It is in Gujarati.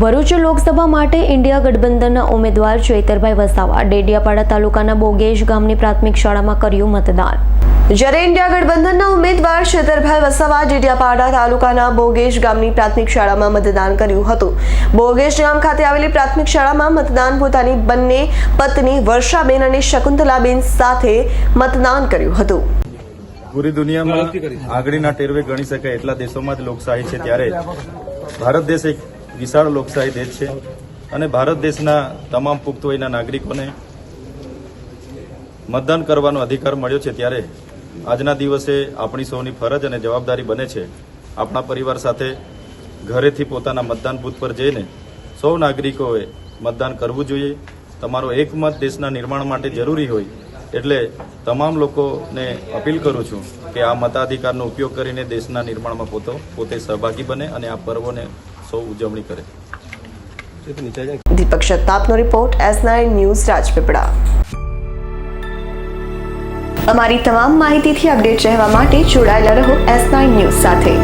ભરૂચ લોકસભા માટે ઇન્ડિયા ગઠબંધનના ઉમેદવાર ચૈતરભાઈ વસાવા ડેડિયાપાડા તાલુકાના બોગેશ ગામની પ્રાથમિક શાળામાં કર્યું મતદાન. જ્યારે ઇન્ડિયા ગઠબંધનના ઉમેદવાર શેતરભાઈ વસાવા ડેડિયાપાડા તાલુકાના બોગેશ ગામની પ્રાથમિક શાળામાં મતદાન કર્યું હતું. બોગેશ ગામ ખાતે આવેલી પ્રાથમિક શાળામાં મતદાન પોતાની બંને પત્ની વર્ષાબેન અને શકુંતલાબેન સાથે મતદાન કર્યું હતું. પૂરી દુનિયામાં આગળના ટેરવે ગણી શકાય એટલા દેશોમાં જ લોકશાહી છે ત્યારે. ભારત દેશ એક વિશાળ લોકશાહી દેશ છે અને ભારત દેશના તમામ પુખ્ત વયના નાગરિકોને મતદાન કરવાનો અધિકાર મળ્યો છે ત્યારે આજના દિવસે આપણી સૌની ફરજ અને જવાબદારી બને છે આપણા પરિવાર સાથે ઘરેથી પોતાના મતદાન બૂથ પર જઈને સૌ નાગરિકોએ મતદાન કરવું જોઈએ. તમારો એક મત દેશના નિર્માણ માટે જરૂરી હોય એટલે તમામ લોકોને અપીલ કરું છું કે આ મતાધિકારનો ઉપયોગ કરીને દેશના નિર્માણમાં પોતો પોતે સહભાગી બને અને આ પર્વોને ઉજવણી કરે Deepak સત્તાપનો report S nine news Rajpipla. અમારી તમામ માહિતીથી અપડેટ રહેવા માટે જોડાયેલા રહો એસ નાઇન ન્યૂઝ સાથે.